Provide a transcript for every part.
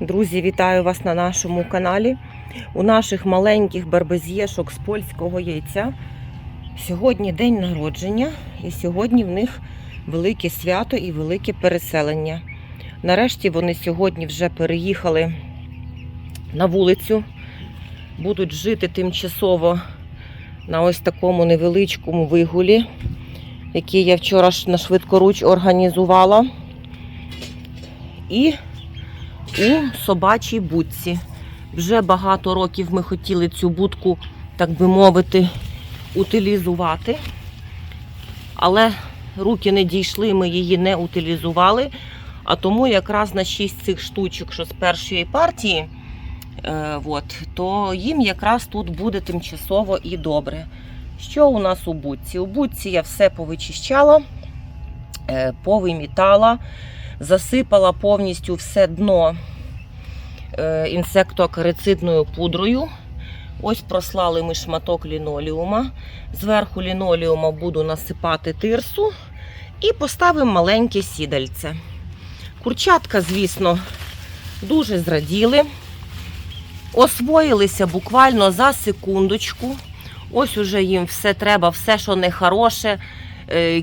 Друзі, вітаю вас на нашому каналі. У наших маленьких барбезєшок з польського яйця. Сьогодні день народження, і сьогодні в них велике свято і велике переселення. Нарешті вони сьогодні вже переїхали на вулицю, будуть жити тимчасово на ось такому невеличкому вигулі, який я вчора на швидкоруч організувала. І у собачій будці. Вже багато років ми хотіли цю будку, так би мовити, утилізувати. Але руки не дійшли, ми її не утилізували. А тому якраз на 6 цих штучок, що з першої партії, е, от, то їм якраз тут буде тимчасово і добре. Що у нас у будці? У будці я все повичищала, е, повимітала засипала повністю все дно е, інсектоакарицидною пудрою. Ось прослали ми шматок лінолеума. Зверху лінолеума буду насипати тирсу і поставимо маленьке сідальце. Курчатка, звісно, дуже зраділи. Освоїлися буквально за секундочку. Ось уже їм все треба, все, що не хороше, е,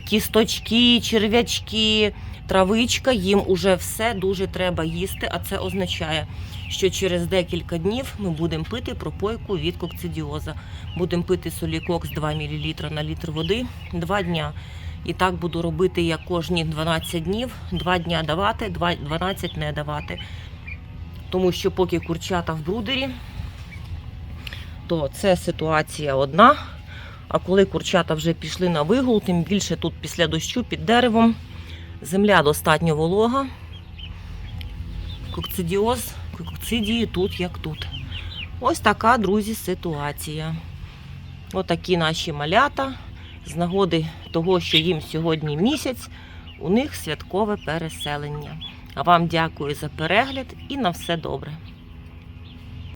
кісточки, черв'ячки, травичка, їм уже все дуже треба їсти, а це означає, що через декілька днів ми будемо пити пропойку від кокцидіоза. Будемо пити солікокс 2 мл на літр води 2 дня. І так буду робити я кожні 12 днів, 2 дня давати, 2 12 не давати. Тому що поки курчата в брудері, то це ситуація одна. А коли курчата вже пішли на вигул, тим більше тут після дощу під деревом. Земля достатньо волога. Кокцидіоз, кокцидії тут як тут. Ось така, друзі, ситуація. Отакі наші малята. З нагоди того, що їм сьогодні місяць, у них святкове переселення. А вам дякую за перегляд і на все добре.